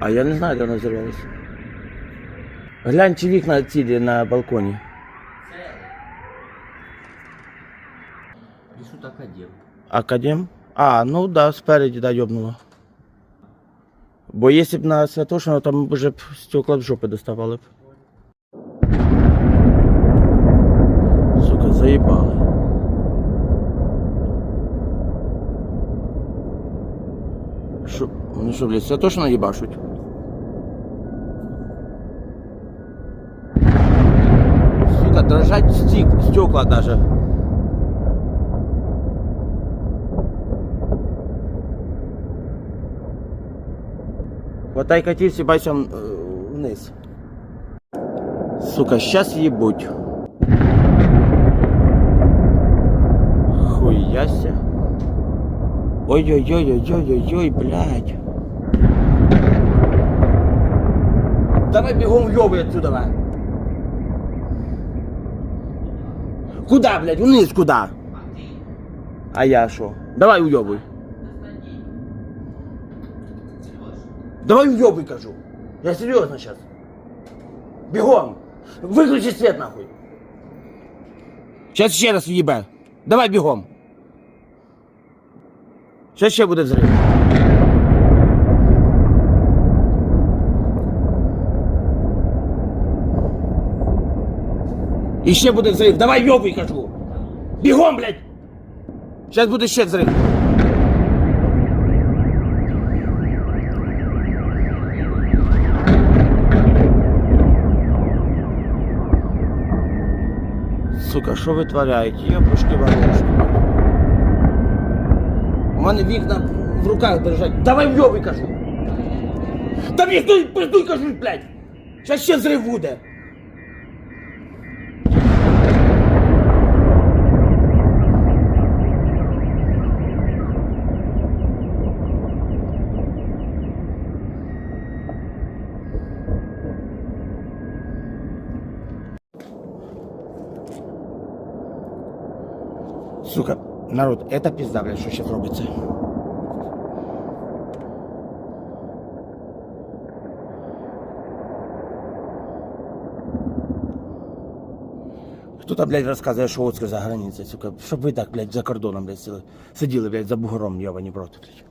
А я не знаю, де вона взорвалася. Глянь, чи вікна цілі на балконі. Пишут академ. Академ? А, ну да, спереді, да, йобнуло. Бо якщо б на Святошино, там вже б стекла в жопи доставали б. Сука, заїбали. Що, ну що, блядь, Святошино їбашуть? Сука, дрожать стік, стекла даже. Хватай котів, сібайся е, вниз. Сука, щас їбуть. Хуяся. Ой-ой-ой-ой-ой-ой, блядь. Давай бегом уёбай отсюда, давай. Куда, блядь, вниз куда? А я шо? Давай уёбай. Давай уебай, кажу. Я серьезно сейчас. Бегом. Выключи свет нахуй. Сейчас еще раз въебаю. Давай бегом. Сейчас ще буде взрыв. І ще буде взрыв. Давай ёбай, кажу. Бегом, блядь. Сейчас буде ще взрыв. Сука, що витворяють? У мене вікна в руках держать. Давай вйоби, кажу. Та піздуй, пиздуй, кажу, блядь. Щас ще зрив буде. Сука, народ, это пизда, блядь, що зараз робиться. Хто там, блядь, розказує, що Оцька за границею, сука, щоб ви так, блядь, за кордоном, блядь, сиділи, сиділи блядь, за бугором, йобані в рот, блядь.